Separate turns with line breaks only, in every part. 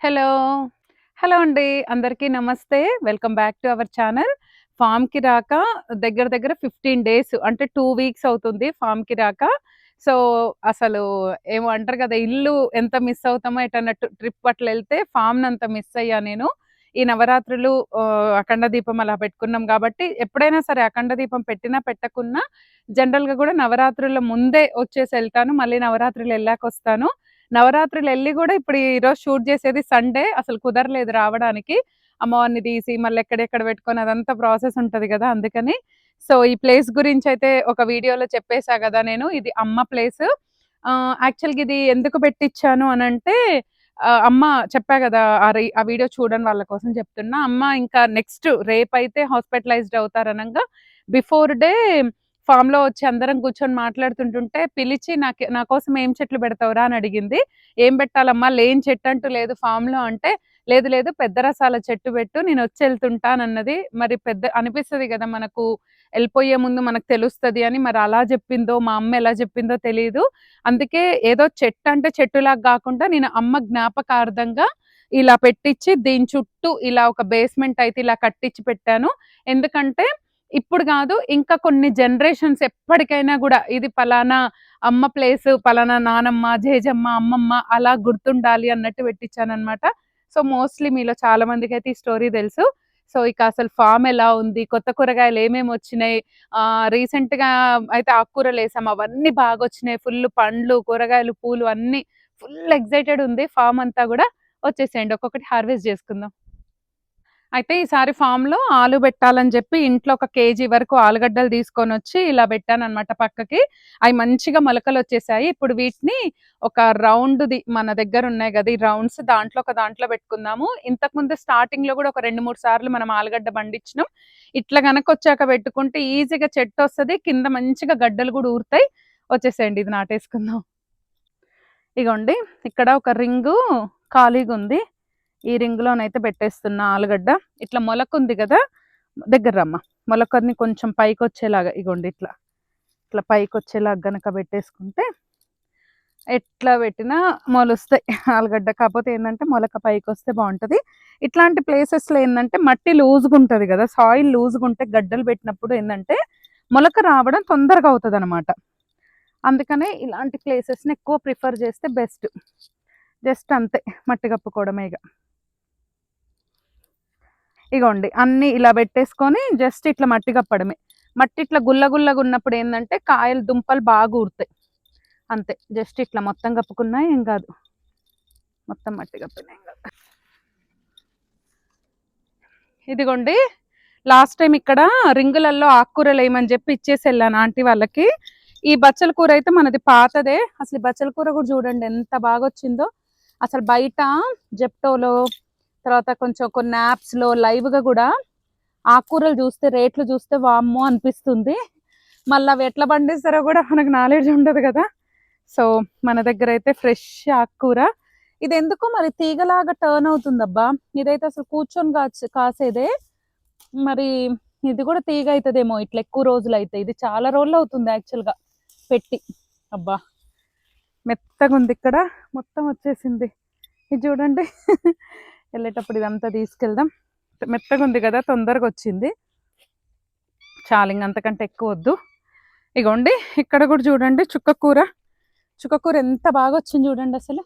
Hello. Hello అండి. అందరికీ నమస్తే. Welcome back to our channel. ఫామ్కి రాక దగ్గర దగ్గర 15 డేస్ అంటే టూ వీక్స్ అవుతుంది ఫామ్కి రాక. సో, అసలు ఏమో అంటారు కదా! ఇల్లు ఎంత మిస్ అవుతామో ఎటన్నా ట్రిప్ అట్లా వెళ్తే ఎళ్తే అంత మిస్ అయ్యా నేను. ఈ నవరాత్రులు అఖండ దీపం అలా పెట్టుకున్నాం కాబట్టి ఎప్పుడైనా సరే అఖండ దీపం పెట్టినా పెట్టకున్నా జనరల్‌గా కూడా నవరాత్రుల ముందే వచ్చేసి వెళ్తాను మళ్ళీ నవరాత్రులు వెళ్ళాక వస్తాను నవరాత్రులు వెళ్ళి కూడా ఇప్పుడు ఈరోజు షూట్ చేసేది సండే. అసలు కుదరలేదు రావడానికి. అమ్మవారిని తీసి మళ్ళీ ఎక్కడెక్కడ పెట్టుకొని అదంతా ప్రాసెస్ ఉంటుంది కదా అందుకని. సో, ఈ ప్లేస్ గురించి అయితే ఒక వీడియోలో చెప్పేశా కదా నేను. ఇది అమ్మ ప్లేసు. యాక్చువల్‌గా ఇది ఎందుకు పెట్టిచ్చాను అని అంటే అమ్మ చెప్పా కదా ఆ రి ఆ వీడియో చూడని వాళ్ళ కోసం చెప్తున్నా. అమ్మ ఇంకా నెక్స్ట్ రేపు అయితే హాస్పిటలైజ్డ్ అవుతారనగా బిఫోర్ డే ఫామ్లో వచ్చి అందరం కూర్చొని మాట్లాడుతుంటుంటే పిలిచి నాకు "నా కోసం ఏం చెట్లు పెడతావురా?" అని అడిగింది. "ఏం పెట్టాలమ్మా లేని చెట్టు అంటూ లేదు ఫామ్లో అంటే, "లేదు లేదు పెద్ద రసాల చెట్టు పెట్టు నేను వచ్చి వెళ్తుంటానన్నది మరి పెద్ద అనిపిస్తది కదా మనకు వెళ్ళిపోయే ముందు మనకు తెలుస్తది అని మరి అలా చెప్పిందో మా అమ్మ ఎలా చెప్పిందో తెలియదు అందుకే ఏదో చెట్టు అంటే చెట్టులాగా కాకుండా నేను అమ్మ జ్ఞాపకార్థంగా ఇలా పెట్టిచ్చి దీని చుట్టూ ఇలా ఒక బేస్మెంట్ అయితే ఇలా కట్టించి పెట్టాను. ఎందుకంటే ఇప్పుడు కాదు ఇంకా కొన్ని జనరేషన్స్ ఎప్పటికైనా కూడా ఇది పలానా అమ్మ ప్లేస్ పలానా నానమ్మ, జేజమ్మ, అమ్మమ్మ అలా గుర్తుండాలి అన్నట్టు పెట్టించానమాట సో, మోస్ట్‌లీ మీలో చాలా మందికైతే ఈ స్టోరీ తెలుసు. సో, ఇక అసలు ఫామ్ ఎలా ఉంది? కొత్త కూరగాయలు ఏమేమి వచ్చినాయి రీసెంట్‌గా అయితే ఆకుకూరలు వేసాం అవన్నీ బాగా వచ్చినాయి ఫుల్ పండ్లు, కూరగాయలు, పూలు అన్నీ ఫుల్ ఎక్సైటెడ్ ఉంది ఫామ్ అంతా కూడా వచ్చేసేయండి ఒక్కొక్కటి హార్వెస్ట్ చేసుకుందాం అయితే ఈసారి లో ఆలు పెట్టాలని చెప్పి ఇంట్లో ఒక కేజీ వరకు ఆలుగడ్డలు తీసుకొని వచ్చి ఇలా పెట్టాను అనమాట పక్కకి. అవి మంచిగా మొలకలు వచ్చేసాయి ఇప్పుడు వీటిని ఒక రౌండ్‌ది మన దగ్గర ఉన్నాయి కదా ఈ రౌండ్స్ దాంట్లో ఒక దాంట్లో పెట్టుకుందాము. ఇంతకుముందు స్టార్టింగ్‌లో కూడా ఒక 2, 3 సార్లు మనం ఆలుగడ్డ పండించినాం. ఇట్లా గనకొచ్చాక పెట్టుకుంటే ఈజీగా చెట్టొస్తది. కింద మంచిగా గడ్డలు కూడా ఊరుతాయి. వచ్చేసేయండి ఇది నాటేసుకుందాం. ఇగోండి ఇక్కడ ఒక రింగు ఖాళీగుంది. ఈ రింగ్‌లోనైతే పెట్టేస్తున్నా ఆలుగడ్డ. ఇట్లా మొలకుంది కదా దగ్గర రమ్మ మొలకని కొంచెం పైకి వచ్చేలాగా ఇగోండి ఇట్లా. ఇట్లా పైకి వచ్చేలాగా గనక పెట్టేసుకుంటే ఎట్లా పెట్టినా మొలుస్తాయి ఆలుగడ్డ. కాకపోతే ఏంటంటే మొలక పైకి వస్తే బాగుంటుంది ఇట్లాంటి ప్లేసెస్‌లో ఏంటంటే మట్టి లూజ్గా ఉంటుంది కదా సాయిల్ లూజ్గా ఉంటే గడ్డలు పెట్టినప్పుడు ఏంటంటే మొలక రావడం తొందరగా అవుతుంది అనమాట అందుకనే ఇలాంటి ప్లేసెస్‌ని ఎక్కువ ప్రిఫర్ చేస్తే బెస్ట్. జస్ట్ అంతే మట్టి కప్పుకోవడమే ఇగోండి అన్ని ఇలా పెట్టేసుకొని జస్ట్ ఇట్లా మట్టి కప్పడమే. మట్టి ఇట్లా గుల్ల గుల్లగా ఉన్నప్పుడు ఏంటంటే కాయలు దుంపలు బాగా ఊరుతాయి. అంతే జస్ట్ ఇట్లా మొత్తం కప్పుకున్నా ఏం కాదు మొత్తం మట్టి కప్పినా ఏం కాదు ఇదిగోండి లాస్ట్ టైం ఇక్కడ రింగులల్లో చెప్పి ఇచ్చేసి వెళ్ళాను ఆంటీ వాళ్ళకి. ఈ బచ్చల కూర అయితే మనది పాతదే. అసలు ఈ బచ్చల కూర కూడా చూడండి ఎంత బాగా వచ్చిందో అసలు బయట జెప్టోలో తర్వాత కొంచెం కొన్ని యాప్స్‌లో లైవ్‌గా కూడా ఆకుకూరలు చూస్తే రేట్లు చూస్తే వామ్మో! అనిపిస్తుంది. మళ్ళీ అవి ఎట్లా పండిస్తారో కూడా మనకు నాలెడ్జ్ ఉండదు కదా సో, మన దగ్గర అయితే ఫ్రెష్ ఆకుకూర. ఇది ఎందుకో మరి తీగలాగా టర్న్ అవుతుందబ్బా! ఇదైతే అసలు కూర్చొని కాచ్ కాసేదే. మరి ఇది కూడా తీగ అవుతుందేమో ఇట్లా ఎక్కువ రోజులు అయితే ఇది చాలా రోజులు అవుతుంది యాక్చువల్‌గా పెట్టి. అబ్బా! మెత్తగా ఉంది ఇక్కడ. మొత్తం వచ్చేసింది. ఇది చూడండి. వెళ్ళేటప్పుడు ఇదంతా తీసుకెళ్దాం. మెత్తగా ఉంది కదా తొందరగా వచ్చింది. చాలు అంతకంటే ఎక్కువ వద్దు ఇగోండి ఇక్కడ కూడా చూడండి చుక్క కూర. చుక్క కూర ఎంత చూడండి అసలు.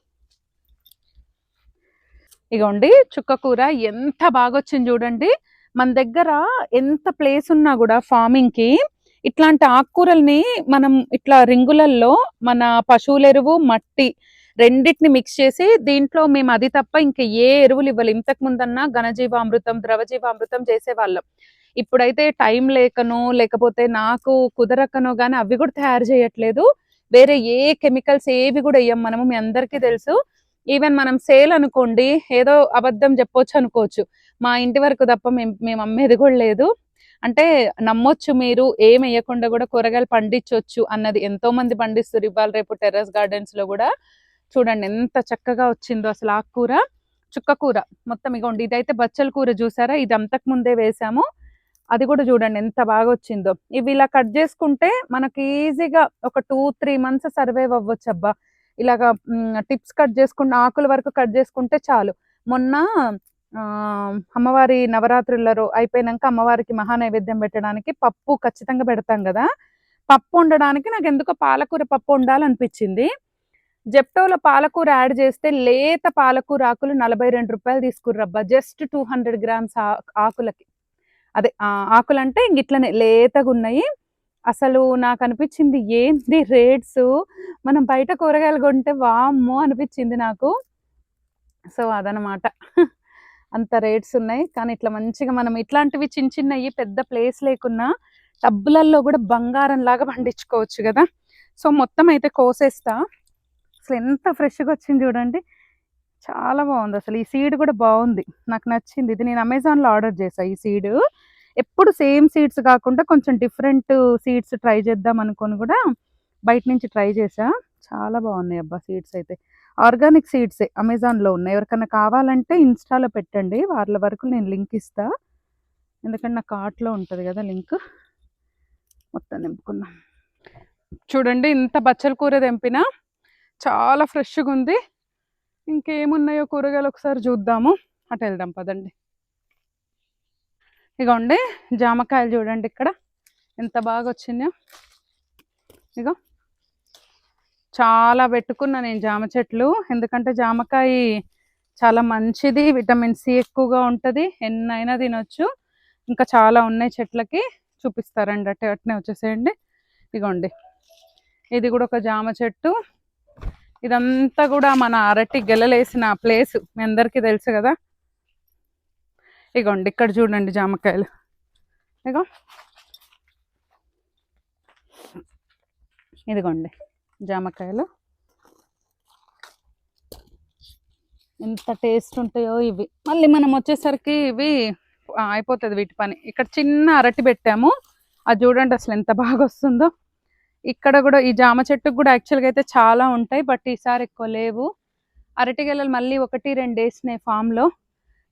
ఇగోండి చుక్క కూర ఎంత బాగొచ్చింది చూడండి. మన దగ్గర ఎంత ప్లేస్ ఉన్నా కూడా ఫార్మింగ్‌కి ఇట్లాంటి ఆకుకూరల్ని మనం ఇట్లా రింగులల్లో మన పశువుల ఎరువు, మట్టి రెండిటిని మిక్స్ చేసి దీంట్లో మేము అది తప్ప ఇంకా ఏ ఎరువులు ఇవ్వాలి ఇంతకు ముందన్నా ఘనజీవామృతం, ద్రవజీవామృతం చేసేవాళ్ళం. ఇప్పుడైతే టైం లేకనో, లేకపోతే నాకు కుదరకనో కానీ అవి కూడా తయారు చేయట్లేదు. వేరే ఏ కెమికల్స్ ఏవి కూడా ఎయ్యం మనము. మీ అందరికీ తెలుసు. ఈవెన్ మనం సేల్ అనుకోండి ఏదో అబద్ధం చెప్పొచ్చు అనుకోవచ్చు. మా ఇంటి వరకు తప్ప మేము మేము అమ్మేది కూడా లేదు. అంటే నమ్మొచ్చు మీరు ఏం వేయకుండా కూడా కూరగాయలు పండించొచ్చు అన్నది. ఎంతోమంది పండిస్తారు ఇవాళ రేపు టెర్రస్ గార్డెన్స్‌లో కూడా చూడండి ఎంత చక్కగా వచ్చిందో అసలు ఆకుకూర. చుక్క కూర. మొత్తం ఇగోండి ఇదైతే బచ్చల కూర చూసారా? ఇది అంతకు ముందే వేసాము. అది కూడా చూడండి ఎంత బాగా వచ్చిందో ఇవి ఇలా కట్ చేసుకుంటే మనకి ఈజీగా ఒక 2, 3 మంత్స్ సర్వైవ్ అబ్బా ఇలాగా టిప్స్ కట్ చేసుకున్న ఆకుల వరకు కట్ చేసుకుంటే చాలు. మొన్న ఆ, అమ్మవారి నవరాత్రులలో అయిపోయినాక అమ్మవారికి మహా నైవేద్యం పెట్టడానికి పప్పు ఖచ్చితంగా పెడతాం కదా పప్పు వండడానికి నాకు ఎందుకో పాలకూర పప్పు వండాలనిపించింది జెప్టోలో పాలకూర యాడ్ చేస్తే లేత పాలకూర ఆకులు నలభై రెండు రూపాయలు తీసుకుర్రబ్బా. జస్ట్ టూ హండ్రెడ్ గ్రామ్స్ ఆకులకి. అదే ఆకులంటే ఆకులు అంటే ఇంక ఇట్లనే లేతగా ఉన్నాయి. అసలు నాకు అనిపించింది ఏంది రేట్స్? మనం బయట కూరగాయలు కొంటే వామ్మో అనిపించింది నాకు. సో అదనమాట. అంత రేట్స్ ఉన్నాయి. కానీ ఇట్లా మంచిగా మనం ఇట్లాంటివి చిన్న చిన్నవి పెద్ద ప్లేస్ లేకున్నా టబ్బులల్లో కూడా బంగారం లాగా పండించుకోవచ్చు కదా. సో మొత్తం అయితే కోసేస్తా. అసలు ఎంత ఫ్రెష్గా వచ్చింది చూడండి. చాలా బాగుంది అసలు. ఈ సీడ్ కూడా బాగుంది. నాకు నచ్చింది. ఇది నేను అమెజాన్లో ఆర్డర్ చేసా ఈ సీడ్. ఎప్పుడు సేమ్ సీడ్స్ కాకుండా కొంచెం డిఫరెంట్ సీడ్స్ ట్రై చేద్దాం అనుకొని కూడా బయట నుంచి ట్రై చేశా. చాలా బాగున్నాయి అబ్బా సీడ్స్ అయితే. ఆర్గానిక్ సీడ్సే అమెజాన్లో ఉన్నాయి. ఎవరికైనా కావాలంటే ఇన్స్టాలో పెట్టండి. వాళ్ళ వరకు నేను లింక్ ఇస్తా. ఎందుకంటే నా కార్ట్లో ఉంటుంది కదా లింక్. మొత్తం నింపుకున్నాం. చూడండి ఇంత బచ్చల కూర తెంపినా. చాలా ఫ్రెష్గా ఉంది. ఇంకేమున్నాయో కూరగాయలు ఒకసారి చూద్దాము. అటు వెళ్దాం పదండి. ఇగోండి జామకాయలు చూడండి ఇక్కడ. ఎంత బాగా వచ్చిందో ఇగో. చాలా పెట్టుకున్నా నేను జామ చెట్లు. ఎందుకంటే జామకాయ చాలా మంచిది విటమిన్ సి ఎక్కువగా ఉంటుంది. ఎన్నైనా తినొచ్చు. ఇంకా చాలా ఉన్నాయి చెట్లకి. చూపిస్తారండి అట్టే అట్నే వచ్చేసేయండి. ఇగోండి. ఇది కూడా ఒక జామ చెట్టు. ఇదంతా కూడా మన అరటి గెలలేసిన ప్లేస్. మీ అందరికీ తెలుసు కదా? ఇగోండి ఇక్కడ చూడండి జామకాయలు. ఇగో. ఇదిగోండి జామకాయలు. ఎంత టేస్ట్ ఉంటాయో ఇవి. మళ్ళీ మనం వచ్చేసరికి ఇవి అయిపోతుంది వీటి పని. ఇక్కడ చిన్న అరటి పెట్టాము. అది చూడండి అసలు ఎంత బాగా వస్తుందో ఇక్కడ కూడా ఈ జామ చెట్టుకు కూడా యాక్చువల్గా అయితే చాలా ఉంటాయి బట్ ఈసారి ఎక్కువ లేవు. అరటి గెలలు మళ్ళీ ఒకటి రెండు వేసినాయి ఫామ్లో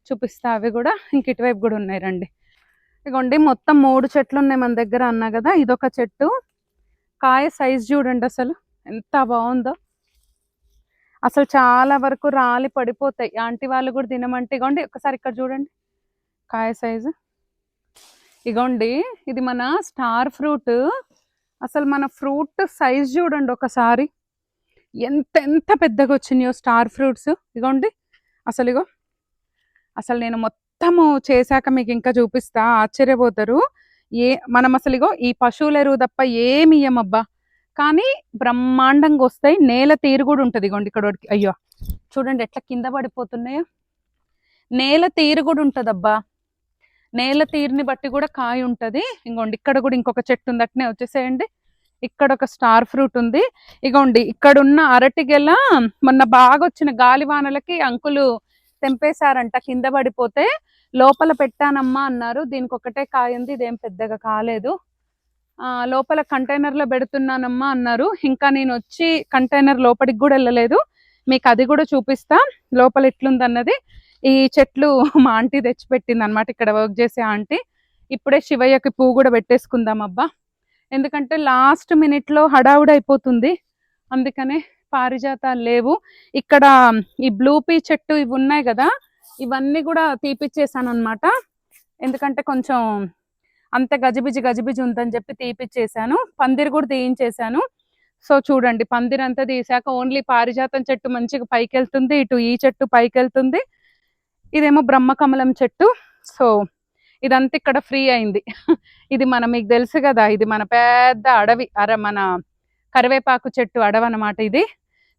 చూపిస్తా అవి కూడా. ఇంక ఇటువైపు కూడా ఉన్నాయి రండి. ఇగోండి మొత్తం మూడు చెట్లు ఉన్నాయి మన దగ్గర అన్నా కదా ఇదొక చెట్టు. కాయ సైజ్ చూడండి అసలు ఎంత బాగుందో. అసలు చాలా వరకు రాలి పడిపోతాయి. ఆంటీ వాళ్ళు కూడా తినమంటే ఇగోండి ఒకసారి ఇక్కడ చూడండి. కాయ సైజు ఇగోండి ఇది మన స్టార్ ఫ్రూట్. అసలు మన ఫ్రూట్ సైజ్ చూడండి ఒకసారి. ఎంత ఎంత పెద్దగా వచ్చినాయో స్టార్ ఫ్రూట్స్. ఇగోండి. అసలు ఇగో. అసలు నేను మొత్తము చేశాక మీకు ఇంకా చూపిస్తా. ఆశ్చర్యపోతారు. ఏ మనం అసలు ఇగో ఈ పశువుల ఎరువు తప్ప ఏమి ఇయ్యమబ్బా. కానీ బ్రహ్మాండంగా వస్తాయి. నేల తీరు కూడా ఉంటుంది ఇగోండి ఇక్కడ అయ్యో. చూడండి ఎట్లా కింద పడిపోతున్నాయో. నేల తీరు కూడా ఉంటుందబ్బా. నేల తీరుని బట్టి కూడా కాయ ఉంటుంది. ఇంకోండి ఇక్కడ కూడా ఇంకొక చెట్టు ఉంది అట్నే వచ్చేసేయండి. ఇక్కడ ఒక స్టార్ ఫ్రూట్ ఉంది. ఇగోండి ఇక్కడ ఉన్న అరటి గెల మొన్న బాగా వచ్చిన గాలివానలకి అంకులు తెంపేశారంట కింద పడిపోతే లోపల పెట్టానమ్మా అన్నారు. దీనికి ఒకటే కాయ ఉంది ఇదేం పెద్దగా కాలేదు. ఆ, లోపల కంటైనర్లో పెడుతున్నానమ్మా అన్నారు. ఇంకా నేను వచ్చి కంటైనర్ లోపలికి కూడా వెళ్ళలేదు. మీకు అది కూడా చూపిస్తా. లోపల ఎట్లుంది అన్నది ఈ చెట్లు మా ఆంటీ తెచ్చిపెట్టింది అనమాట ఇక్కడ వర్క్ చేసే ఆంటీ. ఇప్పుడే శివయ్యకి పువ్వు కూడా పెట్టేసుకుందాం అబ్బా. ఎందుకంటే లాస్ట్ మినిట్లో హడావుడి అయిపోతుంది అందుకనే పారిజాతాలు లేవు. ఇక్కడ ఈ బ్లూ పీ చెట్టు ఇవి ఉన్నాయి కదా ఇవన్నీ కూడా తీపిచ్చేసాను అనమాట ఎందుకంటే కొంచెం అంత గజిబిజి గజిబిజి ఉందని చెప్పి తీపిచ్చేసాను. పందిరి కూడా తీయించేసాను. సో చూడండి పందిరంతా తీసాక ఓన్లీ పారిజాతం చెట్టు మంచిగా పైకి వెళ్తుంది ఇటు ఈ చెట్టు పైకి వెళ్తుంది ఇదేమో బ్రహ్మకమలం చెట్టు. సో ఇదంతా ఇక్కడ ఫ్రీ అయింది. ఇది మన మీకు తెలుసు కదా ఇది మన పెద్ద అడవి అర మన కరివేపాకు చెట్టు అడవి అన్నమాట ఇది.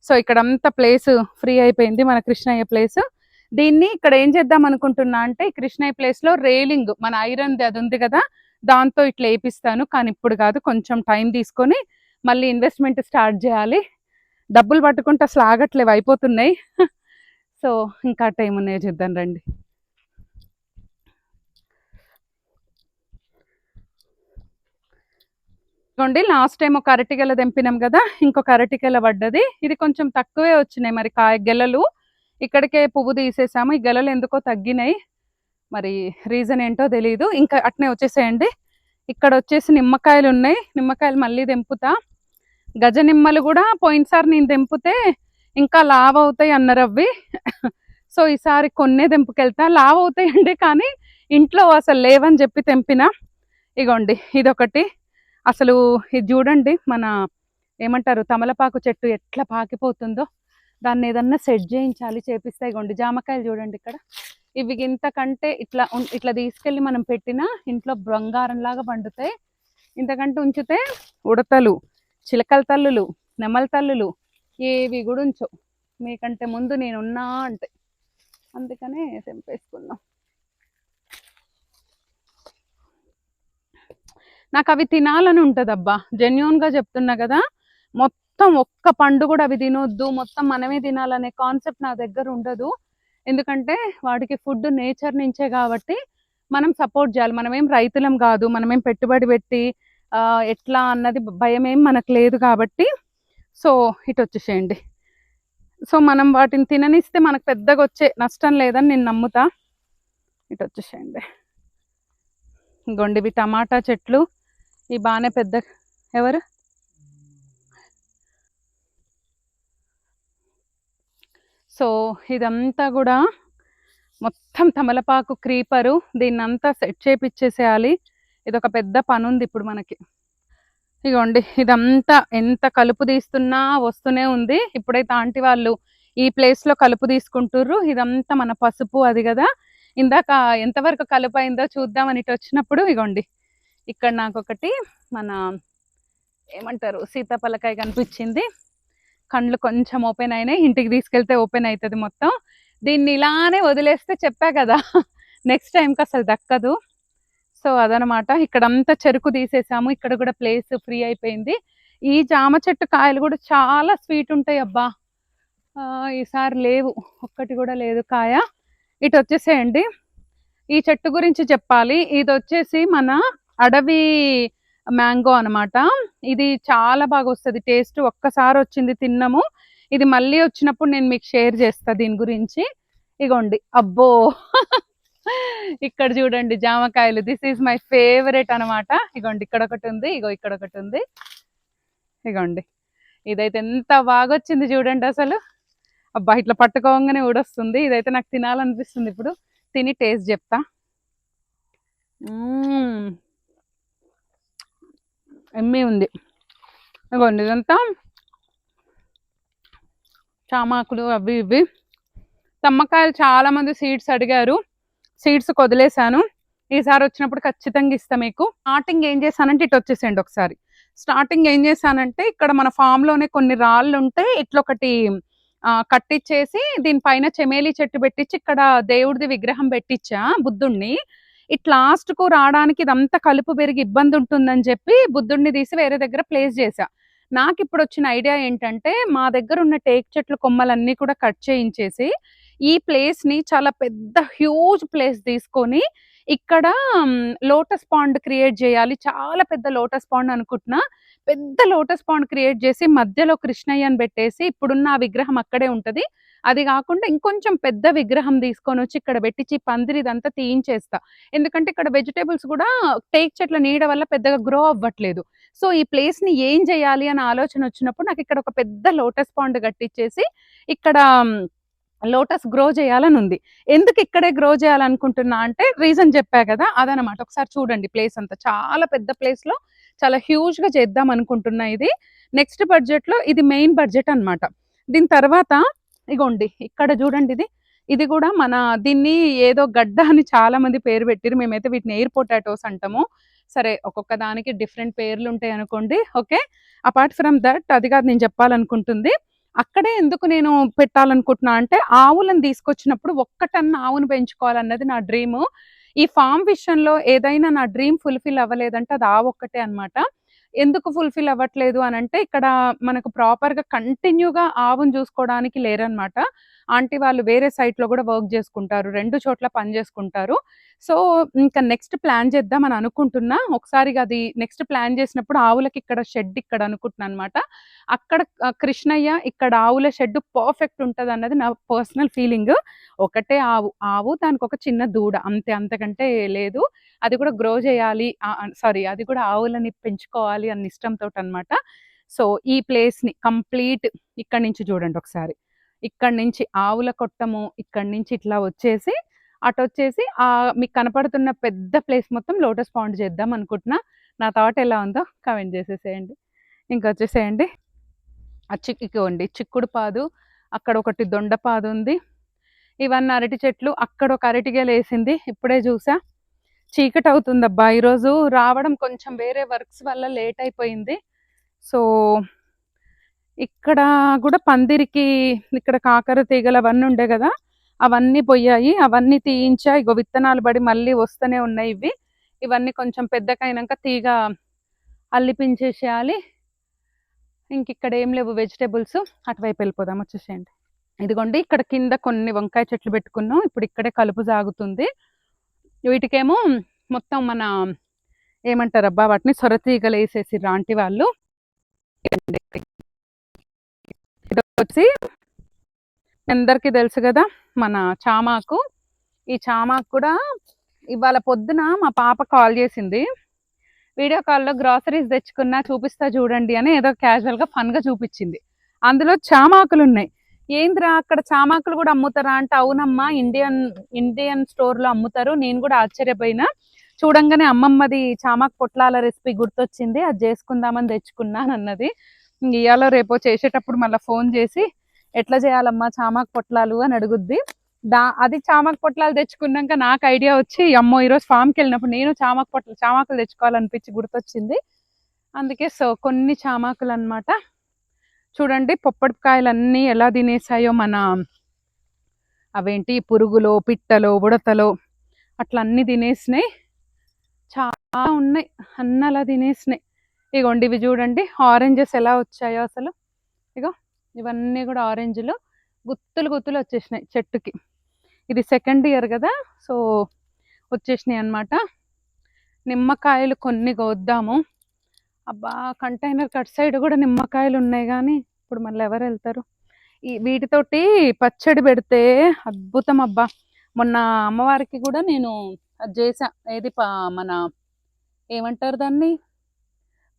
సో ఇక్కడ అంతా ప్లేస్ ఫ్రీ అయిపోయింది మన కృష్ణయ్య ప్లేస్. దీన్ని ఇక్కడ ఏం చేద్దాం అనుకుంటున్నా అంటే కృష్ణయ్య ప్లేస్లో రేలింగ్ మన ఐరన్ అది ఉంది కదా దాంతో ఇట్లా వేపిస్తాను. కానీ ఇప్పుడు కాదు కొంచెం టైం తీసుకొని మళ్ళీ ఇన్వెస్ట్మెంట్ స్టార్ట్ చేయాలి. డబ్బులు పట్టుకుంటే అసలు ఆగట్లేవు అయిపోతున్నాయి. సో ఇంకా టైం ఉన్నాయో చూద్దాం రండి. ఇదిగోండి లాస్ట్ టైం ఒక అరటిగెల తెంపినాం కదా ఇంకొక అరటిగెల పడ్డది. ఇది కొంచెం తక్కువే వచ్చినాయి మరి కాయ గెలలు. ఇక్కడికే పువ్వు తీసేసాము ఈ గెలలు ఎందుకో తగ్గినాయి. మరి రీజన్ ఏంటో తెలియదు ఇంకా అట్నే వచ్చేసేయండి. ఇక్కడ వచ్చేసి నిమ్మకాయలు ఉన్నాయి. నిమ్మకాయలు మళ్ళీ తెంపుతా. గజ నిమ్మలు కూడా పోయినసారి నేను తెంపితే ఇంకా లావ్ అవుతాయి అన్నారు అవి సో ఈసారి కొన్నే తెంపుకెళ్తా. లావ్ అండి కానీ ఇంట్లో అసలు లేవని చెప్పి తెంపిన. ఇగోండి ఇదొకటి. అసలు ఇది చూడండి మన ఏమంటారు తమలపాకు చెట్టు ఎట్లా పాకిపోతుందో. దాన్ని ఏదన్నా సెట్ చేయించాలి చేపిస్తే. ఇగోండి జామకాయలు చూడండి ఇక్కడ. ఇవి ఇంతకంటే ఇట్లా ఇట్లా తీసుకెళ్ళి మనం పెట్టినా ఇంట్లో బంగారం లాగా పండుతాయి. ఇంతకంటే ఉంచితే ఉడతలు. చిలకల తల్లులు నెమల తల్లులు ఏవి కూడా మీకంటే ముందు నేను ఉన్నా అంటే. అందుకనే తెంపేసుకున్నాం. నాకు అవి తినాలని ఉంటుందబ్బా. జెన్యున్గా చెప్తున్నా కదా మొత్తం ఒక్క పండు కూడా అవి తినొద్దు మొత్తం మనమే తినాలనే కాన్సెప్ట్ నా దగ్గర ఉండదు. ఎందుకంటే వాడికి ఫుడ్ నేచర్ నుంచే కాబట్టి మనం సపోర్ట్ చేయాలి. మనమేం రైతులం కాదు మనమేం పెట్టుబడి పెట్టి ఎట్లా అన్నది భయం ఏం మనకు లేదు కాబట్టి సో ఇటు వచ్చేసేయండి సో మనం వాటిని తిననిస్తే మనకు పెద్దగా వచ్చే నష్టం లేదని నేను నమ్ముతా. ఇటు వచ్చేసేయండి గొండివి టమాటా చెట్లు ఈ బాగానే పెద్ద ఎవరు? సో ఇదంతా కూడా మొత్తం తమలపాకు క్రీపరు దీన్నంతా సెట్ చేపిచ్చేసేయాలి. ఇది ఒక పెద్ద పని ఉంది ఇప్పుడు మనకి. ఇగోండి ఇదంతా ఎంత కలుపు తీస్తున్నా వస్తూనే ఉంది. ఇప్పుడైతే ఆంటీ వాళ్ళు ఈ ప్లేస్లో కలుపు తీసుకుంటుర్రు. ఇదంతా మన పసుపు అది కదా ఇందాక ఎంతవరకు కలుపు అయిందో చూద్దామని ఇటు వచ్చినప్పుడు ఇగోండి. ఇక్కడ నాకు ఒకటి మన ఏమంటారు సీతాఫలకాయ కనిపించింది. కళ్ళు కొంచెం ఓపెన్ అయినాయి. ఇంటికి తీసుకెళ్తే ఓపెన్ అవుతుంది మొత్తం. దీన్ని ఇలానే వదిలేస్తే చెప్పా కదా నెక్స్ట్ టైంకి అసలు దక్కదు. సో అదనమాట. ఇక్కడంతా చెరుకు తీసేసాము. ఇక్కడ కూడా ప్లేస్ ఫ్రీ అయిపోయింది. ఈ జామ చెట్టు కాయలు కూడా చాలా స్వీట్ ఉంటాయి అబ్బా. ఈసారి లేవు. ఒక్కటి కూడా లేదు కాయ. ఇటు వచ్చేసేయండి. ఈ చెట్టు గురించి చెప్పాలి. ఇది వచ్చేసి మన అడవి మ్యాంగో అన్నమాట. ఇది చాలా బాగా వస్తుంది. టేస్ట్ ఒక్కసారి వచ్చింది తిన్నాము. ఇది మళ్ళీ వచ్చినప్పుడు నేను మీకు షేర్ చేస్తా దీని గురించి. ఇగోండి. అబ్బో! ఇక్కడ చూడండి జామకాయలు. దిస్ ఈజ్ మై ఫేవరెట్ అన్నమాట. ఇగోండి ఇక్కడ ఒకటి ఉంది. ఇగో ఇక్కడ ఒకటి ఉంది. ఇగోండి. ఇదైతే ఎంత బాగా వచ్చింది చూడండి అసలు. అబ్బా ఇట్లా పట్టుకోగానే ఊడొస్తుంది. ఇదైతే నాకు తినాలనిపిస్తుంది ఇప్పుడు. తిని టేస్ట్ చెప్తా. ఎమ్మి ఉంది. ఇగోండి ఇదంతా చామాకులు అవి ఇవి. తమ్మకాయలు చాలామంది సీడ్స్ అడిగారు. సీడ్స్ వదిలేశాను ఈసారి వచ్చినప్పుడు ఖచ్చితంగా ఇస్తా మీకు. స్టార్టింగ్ ఏం చేశానంటే ఇటు వచ్చేసేయండి ఒకసారి. స్టార్టింగ్ ఏం చేశానంటే ఇక్కడ మన ఫామ్లోనే కొన్ని రాళ్ళు ఉంటే ఇట్లా ఒకటి కట్టించేసి దీనిపైన చెమేలి చెట్టు పెట్టించి ఇక్కడ దేవుడిది విగ్రహం పెట్టించా బుద్ధుణ్ణి. ఇట్ లాస్ట్కు రావడానికి ఇదంతా కలుపు పెరిగి ఇబ్బంది ఉంటుందని చెప్పి బుద్ధుడిని తీసి వేరే దగ్గర ప్లేస్ చేశా. నాకు ఇప్పుడు వచ్చిన ఐడియా ఏంటంటే మా దగ్గర ఉన్న టేక్ చెట్లు కొమ్మలన్నీ కూడా కట్ చేయించేసి ఈ ప్లేస్ని చాలా పెద్ద హ్యూజ్ ప్లేస్ తీసుకొని ఇక్కడ లోటస్ పాండ్ క్రియేట్ చేయాలి. చాలా పెద్ద లోటస్ పాండ్ అనుకుంటున్నా. పెద్ద లోటస్ పాండ్ క్రియేట్ చేసి మధ్యలో కృష్ణయ్యని పెట్టేసి ఇప్పుడున్న ఆ విగ్రహం అక్కడే ఉంటుంది. అది కాకుండా ఇంకొంచెం పెద్ద విగ్రహం తీసుకొని వచ్చి ఇక్కడ పెట్టించి పందిరి ఇదంతా తీయించేస్తా. ఎందుకంటే ఇక్కడ వెజిటేబుల్స్ కూడా టేక్ చెట్ల నీడ వల్ల పెద్దగా గ్రో అవ్వట్లేదు. సో ఈ ప్లేస్ని ఏం చేయాలి అనే ఆలోచన వచ్చినప్పుడు నాకు ఇక్కడ ఒక పెద్ద లోటస్ పాండ్ కట్టించేసి ఇక్కడ లోటస్ గ్రో చేయాలని ఉంది. ఎందుకు ఇక్కడే గ్రో చేయాలనుకుంటున్నా అంటే రీజన్ చెప్పా కదా అదనమాట. ఒకసారి చూడండి ప్లేస్ అంతా. చాలా పెద్ద ప్లేస్లో చాలా హ్యూజ్గా చేద్దాం అనుకుంటున్నా ఇది. నెక్స్ట్ బడ్జెట్లో ఇది మెయిన్ బడ్జెట్ అన్నమాట. దీని తర్వాత ఇగోండి ఇక్కడ చూడండి ఇది. ఇది కూడా మన దీన్ని ఏదో గడ్డ అని చాలా మంది పేరు పెట్టారు. మేమైతే వీటిని ఎయిర్ పొటాటోస్ అంటాము. సరే ఒక్కొక్క దానికి డిఫరెంట్ పేర్లు ఉంటాయి అనుకోండి. ఓకే? అపార్ట్ ఫ్రమ్ దట్ అది కాదు నేను చెప్పాలనుకుంటుంది. అక్కడే ఎందుకు నేను పెట్టాలనుకుంటున్నా అంటే ఆవులను తీసుకొచ్చినప్పుడు ఒక్కటన్నా ఆవును పెంచుకోవాలన్నది నా డ్రీమ్. ఈ ఫామ్ విషయంలో ఏదైనా నా డ్రీమ్ ఫుల్ఫిల్ అవ్వలేదంటే అది ఆవు ఒక్కటే అన్నమాట. ఎందుకు ఫుల్ఫిల్ అవ్వట్లేదు అని అంటే ఇక్కడ మనకు ప్రాపర్గా కంటిన్యూగా ఆవును చూసుకోవడానికి లేరనమాట ఆంటీ వాళ్ళు వేరే సైట్లో కూడా వర్క్ చేసుకుంటారు రెండు చోట్ల పని చేసుకుంటారు. సో ఇంకా నెక్స్ట్ ప్లాన్ చేద్దాం అని అనుకుంటున్నా. ఒకసారి అది నెక్స్ట్ ప్లాన్ చేసినప్పుడు ఆవులకి ఇక్కడ షెడ్ ఇక్కడ అనుకుంటున్నా అనమాట అక్కడ కృష్ణయ్య ఇక్కడ ఆవుల షెడ్ పర్ఫెక్ట్ ఉంటుంది అన్నది నా పర్సనల్ ఫీలింగ్ ఒకటే ఆవు ఆవు దానికి ఒక చిన్న దూడ అంతే అంతకంటే లేదు. అది కూడా గ్రో చేయాలి సారీ అది కూడా ఆవులని పెంచుకోవాలి అన్న ఇష్టంతో అనమాట సో ఈ ప్లేస్ని కంప్లీట్ ఇక్కడ నుంచి చూడండి ఒకసారి. ఇక్కడి నుంచి ఆవుల కొట్టము ఇక్కడి నుంచి ఇట్లా వచ్చేసి అటు వచ్చేసి ఆ మీకు కనపడుతున్న పెద్ద ప్లేస్ మొత్తం లోటస్ పాండ్ చేద్దాం అనుకుంటున్నా. నా థాట్ ఎలా ఉందో కమెంట్ చేసేసేయండి. ఇంకా వచ్చేసేయండి. ఆ చిక్కుకోండి చిక్కుడు పాదు అక్కడ ఒకటి దొండపాదు ఉంది. ఇవన్నీ అరటి చెట్లు అక్కడ ఒక అరటిగేలు వేసింది ఇప్పుడే చూసా. చీకటి అవుతుందబ్బా ఈరోజు రావడం కొంచెం వేరే వర్క్స్ వల్ల లేట్ అయిపోయింది. సో ఇక్కడ కూడా పందిరికి ఇక్కడ కాకర తీగలు అవన్నీ ఉండే కదా అవన్నీ పోయాయి. అవన్నీ తీయించా ఇగో విత్తనాలు పడి మళ్ళీ వస్తూనే ఉన్నాయి ఇవి. ఇవన్నీ కొంచెం పెద్దకైనాక తీగ అల్లిపించేసేయాలి. ఇంక ఇక్కడ ఏం లేవు వెజిటేబుల్స్. అటువైపు వెళ్ళిపోదాం వచ్చేసేయండి. ఇదిగోండి ఇక్కడ కింద కొన్ని వంకాయ చెట్లు పెట్టుకున్నాం. ఇప్పుడు ఇక్కడే కలుపు సాగుతుంది. వీటికేమో మొత్తం మన ఏమంటారు అబ్బా వాటిని సొరతీగలు వేసేసి రాంటి వాళ్ళు. వచ్చి అందరికీ తెలుసు కదా మన చామాకు. ఈ చామాకు కూడా ఇవాళ పొద్దున మా పాప కాల్ చేసింది. వీడియో కాల్లో గ్రాసరీస్ తెచ్చుకున్నా చూపిస్తా చూడండి అని ఏదో క్యాజువల్గా ఫన్గా చూపించింది. అందులో చామాకులు ఉన్నాయి ఏంద్రా అక్కడ చామాకులు కూడా అమ్ముతారా అంటే అవునమ్మా ఇండియన్ ఇండియన్ స్టోర్లో అమ్ముతారు. నేను కూడా ఆశ్చర్యపోయినా. చూడంగానే అమ్మమ్మది చామాకు పొట్లాల రెసిపీ గుర్తొచ్చింది. అది చేసుకుందామని తెచ్చుకున్నాను అన్నది ఇవాళ రేపో చేసేటప్పుడు మళ్ళీ ఫోన్ చేసి ఎట్లా చేయాలమ్మా చామాకు పొట్లాలు? అని అడుగుద్ది. దా అది చామాకు పొట్లాలు తెచ్చుకున్నాక నాకు ఐడియా వచ్చి అమ్మో ఈరోజు ఫామ్కి వెళ్ళినప్పుడు నేను చామాకు పొట్ల చామాకులు తెచ్చుకోవాలనిపించి గుర్తొచ్చింది. అందుకే సో కొన్ని చామాకులు అన్నమాట చూడండి పొప్పడికాయలు అన్నీ ఎలా తినేసాయో మన అవేంటి పురుగులో పిట్టలో ఉడతలో అట్లా అన్నీ తినేసినాయి. చాలా ఉన్నాయి అన్నలా తినేసినాయి. ఇగోండి ఇవి చూడండి. ఆరెంజెస్ ఎలా వచ్చాయో అసలు. ఇగో ఇవన్నీ కూడా ఆరెంజ్లు గుత్తులు గుత్తులు వచ్చేసినాయి చెట్టుకి. ఇది సెకండ్ ఇయర్ కదా సో వచ్చేసినాయి అన్నమాట. నిమ్మకాయలు కొన్ని కోద్దాము. అబ్బా కంటైనర్ కట్ సైడ్ కూడా నిమ్మకాయలు ఉన్నాయి కానీ ఇప్పుడు మళ్ళీ ఎవరు వెళ్తారు? ఈ వీటితోటి పచ్చడి పెడితే అద్భుతం అబ్బా. మొన్న అమ్మవారికి కూడా నేను అది చేసా ఏది మన ఏమంటారు దాన్ని?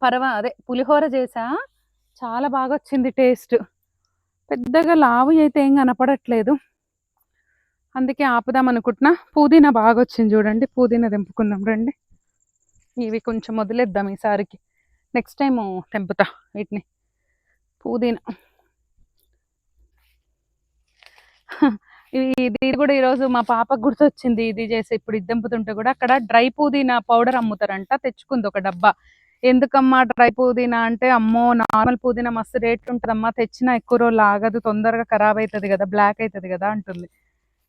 పరవ అదే పులిహోర చేసా చాలా బాగా వచ్చింది టేస్ట్. పెద్దగా లావు అయితే ఏం కనపడట్లేదు. అందుకే ఆపుదాం అనుకుంటున్నా. పుదీనా బాగా వచ్చింది చూడండి పుదీనా తెంపుకుందాం రండి. ఇవి కొంచెం వదిలేద్దాం ఈసారికి. నెక్స్ట్ టైం తెంపుతా వీటిని. పుదీనా. ఇది ఇది కూడా ఈరోజు మా పాపకు గుర్తొచ్చింది ఇది చేసి ఇప్పుడు ఇది తెంపుతుంటే కూడా అక్కడ డ్రై పుదీనా పౌడర్ అమ్ముతారంట తెచ్చుకుంది ఒక డబ్బా. ఎందుకమ్మా డ్రై పుదీనా అంటే అమ్మో నార్మల్ పుదీనా మస్తు రేట్ ఉంటుందమ్మా. తెచ్చినా ఎక్కువ రోజులు ఆగదు తొందరగా ఖరాబ్ అవుతుంది కదా బ్లాక్ అవుతుంది కదా అంటుంది.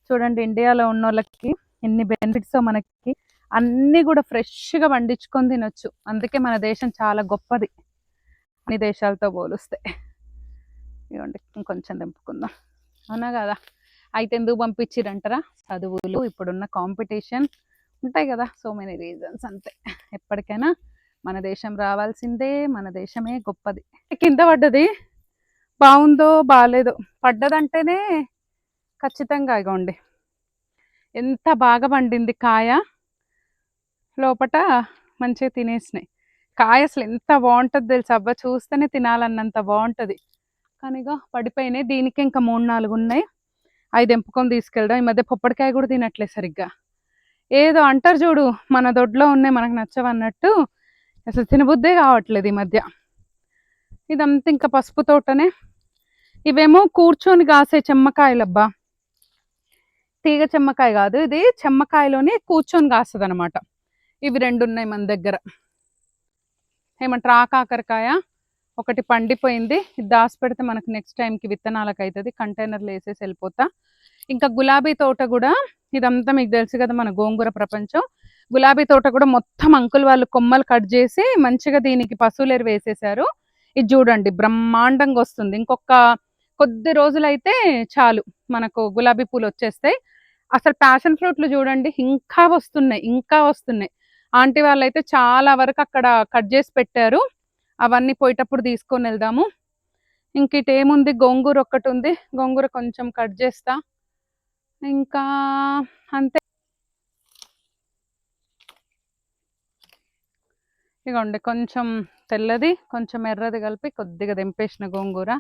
చూడండి ఇండియాలో ఉన్న వాళ్ళకి ఎన్ని బెనిఫిట్స్ మనకి. అన్నీ కూడా ఫ్రెష్గా పండించుకొని తినొచ్చు. అందుకే మన దేశం చాలా గొప్పది. అన్ని దేశాలతో పోలిస్తే. ఇవ్వండి ఇంకొంచెం తెంపుకుందాం. అవునా కదా? అయితే ఎందుకు పంపించిరంటారా? చదువులు ఇప్పుడున్న కాంపిటీషన్ ఉంటాయి కదా సో మెనీ రీజన్స్ అంతే. ఎప్పటికైనా మన దేశం రావాల్సిందే మన దేశమే గొప్పది. కింద పడ్డది? బాగుందో బాగాలేదో పడ్డదంటేనే ఖచ్చితంగా ఇగోండి. ఎంత బాగా పండింది కాయ? లోపట మంచిగా తినేసినాయి. కాయ అసలు ఎంత బాగుంటుంది తెలుసు? అబ్బా చూస్తేనే తినాలన్నంత బాగుంటుంది కానీ ఇగో పడిపోయినాయి. దీనికి ఇంకా మూడు నాలుగు ఉన్నాయి. అవి తెంపుకొని తీసుకెళ్ళడం ఈ మధ్య పొప్పడికాయ కూడా తినట్లే సరిగ్గా. ఏదో అంటారు చూడు మన దొడ్లో ఉన్నాయి మనకు నచ్చవన్నట్టు. అసలు తినబుద్దే కావట్లేదు ఈ మధ్య. ఇదంతా ఇంకా పసుపు తోటనే. ఇవేమో కూర్చొని కాసే చెమ్మకాయలబ్బా. తీగ చెమ్మకాయ కాదు ఇది చెమ్మకాయలోనే కూర్చొని కాస్తుంది అనమాట ఇవి రెండు ఉన్నాయి మన దగ్గర. ఏమంటారు ఆకాకరకాయ ఒకటి పండిపోయింది. ఇది దాచి పెడితే మనకు నెక్స్ట్ టైంకి విత్తనాలకు అవుతుంది కంటైనర్లు వేసేసి వెళ్ళిపోతా. ఇంకా గులాబీ తోట కూడా ఇదంతా మీకు తెలుసు కదా మన గోంగూర ప్రపంచం. గులాబీ తోట కూడా మొత్తం అంకుల్ వాళ్ళు కొమ్మలు కట్ చేసి మంచిగా దీనికి పశువులు వేసేసారు ఇది చూడండి బ్రహ్మాండంగా వస్తుంది. ఇంకొక కొద్ది రోజులైతే చాలు మనకు గులాబీ పూలు వచ్చేస్తాయి. అసలు ప్యాషన్ ఫ్రూట్లు చూడండి ఇంకా వస్తున్నాయి ఇంకా వస్తున్నాయి. ఆంటీ వాళ్ళు అయితే చాలా వరకు అక్కడ కట్ చేసి పెట్టారు. అవన్నీ పోయేటప్పుడు తీసుకొని వెళ్దాము. ఇంక ఏముంది? గోంగూర ఒక్కటి ఉంది. గోంగూర కొంచెం కట్ చేస్తా. ఇంకా అంతే. ఇగోండి కొంచెం తెల్లది కొంచెం ఎర్రది కలిపి కొద్దిగా దింపేసిన గోంగూర.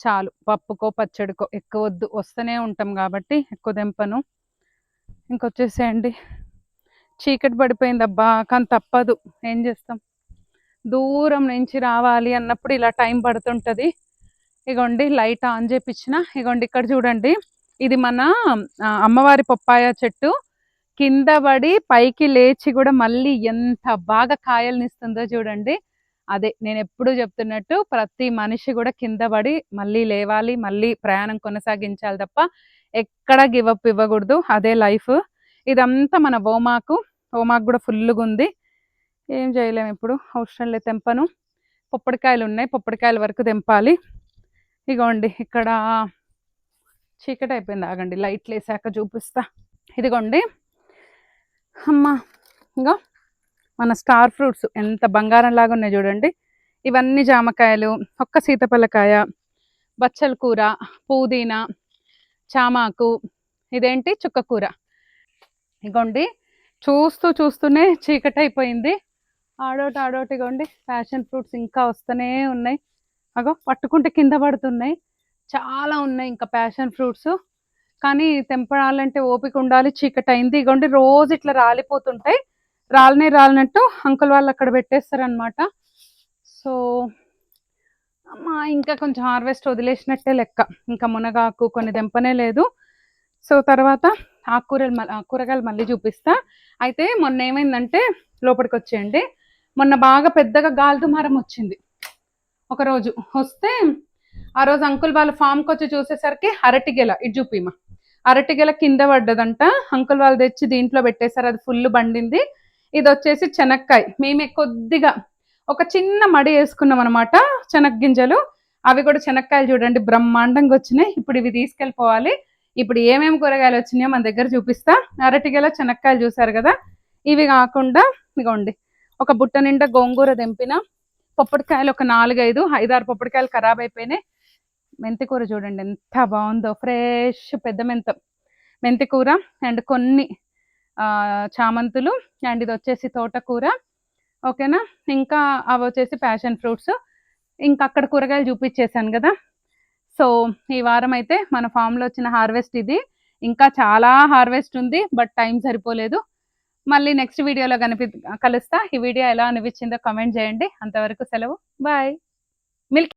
చాలు పప్పుకో పచ్చడికో ఎక్కువ వద్దు వస్తూనే ఉంటాం కాబట్టి ఎక్కువ దింపను ఇంకొచ్చేసేయండి. చీకటి పడిపోయింది అబ్బా కానీ తప్పదు. ఏం చేస్తాం? దూరం నుంచి రావాలి అన్నప్పుడు ఇలా టైం పడుతుంటుంది. ఇగోండి లైట్ ఆన్ చేపించిన ఇగోండి ఇక్కడ చూడండి. ఇది మన అమ్మవారి పప్పాయ చెట్టు. కింద పడి పైకి లేచి కూడా మళ్ళీ ఎంత బాగా కాయలనిస్తుందో చూడండి. అదే నేను ఎప్పుడు చెప్తున్నట్టు ప్రతి మనిషి కూడా కింద పడి మళ్ళీ లేవాలి మళ్ళీ ప్రయాణం కొనసాగించాలి తప్ప ఎక్కడ గివప్ ఇవ్వకూడదు. అదే లైఫ్. ఇదంతా మన ఓమాకు. ఓమాకు కూడా ఫుల్గా ఉంది. ఏం చేయలేము ఇప్పుడు. అవసరం లేదు తెంపను. పొప్పడికాయలు ఉన్నాయి. పొప్పడికాయల వరకు తెంపాలి. ఇగోండి ఇక్కడ చీకటి అయిపోయింది. ఆగండి. లైట్లు వేసాక చూపిస్తా. ఇదిగోండి. అమ్మా ఇంకా మన స్టార్ ఫ్రూట్స్ ఎంత బంగారం లాగా ఉన్నాయి చూడండి. ఇవన్నీ జామకాయలు ఒక్క సీతపల్లకాయ బచ్చల కూర పుదీనా చామాకు ఇదేంటి? చుక్కకూర ఇగోండి చూస్తూ చూస్తూనే చీకటి అయిపోయింది ఆడోటి ఆడోటి ఇగోండి ప్యాషన్ ఫ్రూట్స్ ఇంకా వస్తూనే ఉన్నాయి. అగో పట్టుకుంటే కింద పడుతున్నాయి. చాలా ఉన్నాయి ఇంకా ప్యాషన్ ఫ్రూట్స్. కానీ తెంపడాలంటే ఓపిక ఉండాలి చీకటి అయింది ఇగోండి రోజు ఇట్లా రాలిపోతుంటాయి రాలనే రాలినట్టు అంకుల్ వాళ్ళు అక్కడ పెట్టేస్తారనమాట సో అమ్మా ఇంకా కొంచెం హార్వెస్ట్ వదిలేసినట్టే లెక్క. ఇంకా మునగాకు కొన్ని తెంపనే లేదు. సో తర్వాత ఆకుకూరలు కూరగాయలు మళ్ళీ చూపిస్తా. అయితే మొన్న ఏమైందంటే లోపలికి వచ్చేయండి మొన్న బాగా పెద్దగా గాలిదుమారం వచ్చింది. ఒకరోజు వస్తే ఆ రోజు అంకుల్ వాళ్ళ ఫామ్కి వచ్చి చూసేసరికి అరటిగెల ఇటు చూపిమా. అరటిగెల కింద పడ్డదంట. అంకుల్ వాళ్ళు తెచ్చి దీంట్లో పెట్టేశారు. అది ఫుల్ బండింది ఇది వచ్చేసి శనక్కాయ మేమే కొద్దిగా ఒక చిన్న మడి వేసుకున్నాం అనమాట శనగ్గింజలు అవి కూడా శనక్కాయలు చూడండి బ్రహ్మాండంగా వచ్చినాయి. ఇప్పుడు ఇవి తీసుకెళ్ళిపోవాలి. ఇప్పుడు ఏమేమి కూరగాయలు వచ్చినాయో మన దగ్గర చూపిస్తా. అరటిగెల శనక్కాయలు చూసారు కదా? ఇవి కాకుండా ఇగోండి ఒక బుట్ట నిండా గోంగూర దింపిన పొప్పడికాయలు ఒక నాలుగైదు ఐదారు పొప్పడికాయలు ఖరాబ్ అయిపోయినాయి. మెంతి కూర చూడండి ఎంత బాగుందో. ఫ్రెష్ పెద్ద మెంత. మెంతి కూర అండ్ కొన్ని చామంతులు అండ్ ఇది వచ్చేసి తోటకూర. ఓకేనా? ఇంకా అవి వచ్చేసి ప్యాషన్ ఫ్రూట్స్. ఇంకా అక్కడ కూరగాయలు చూపించేశాను కదా. సో ఈ వారం అయితే మన ఫామ్లో వచ్చిన హార్వెస్ట్ ఇది. ఇంకా చాలా హార్వెస్ట్ ఉంది బట్ టైం సరిపోలేదు. మళ్ళీ నెక్స్ట్ వీడియోలో కనిపి కలుస్తా. ఈ వీడియో ఎలా అనిపించిందో కమెంట్ చేయండి. అంతవరకు సెలవు. బాయ్. మిల్క్